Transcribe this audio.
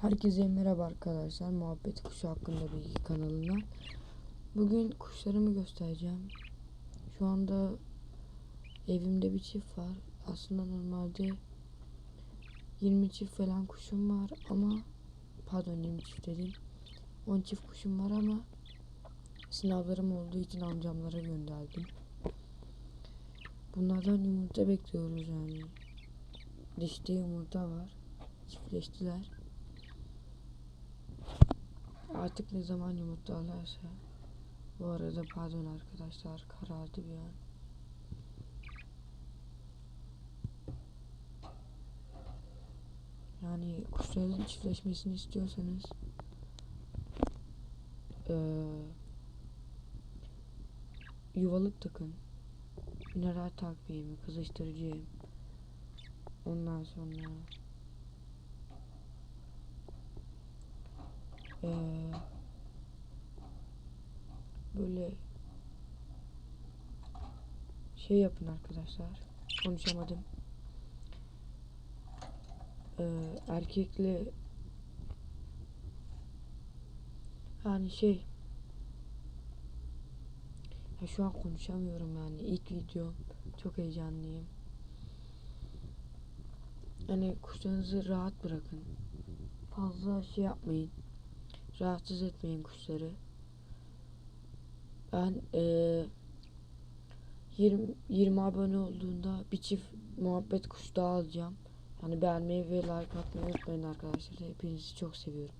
Herkese merhaba arkadaşlar. Muhabbet Kuşu hakkında bilgi kanalından. Bugün kuşlarımı göstereceğim. Şu anda evimde bir çift var. Aslında normalde 20 çift falan kuşum var ama pardon 20 çift dedim. 10 çift kuşum var ama sınavlarım olduğu için amcamlara gönderdim. Bunlardan yumurta bekliyoruz yani. Dişte yumurta var. Çiftleştiler. Artık ne zaman yumurtlarlarsa. Bu arada pardon arkadaşlar karardı bir an. Yani kuşların çiftleşmesini istiyorsanız eee, yuvalık takın. Mineral takviyemi, kızıştırıcı. Ondan sonra eee, böyle şey yapın arkadaşlar. Konuşamadım. Eee, erkekle yani şey ya şu an konuşamıyorum yani ilk video çok heyecanlıyım. Yani kuşlarınızı rahat bırakın. Fazla şey yapmayın. Rahatsız etmeyin kuşları. Ben eee 20, 20 abone olduğunda bir çift muhabbet kuşu daha alacağım. Yani beğenmeyi ve like atmayı unutmayın arkadaşlar. Hepinizi çok seviyorum.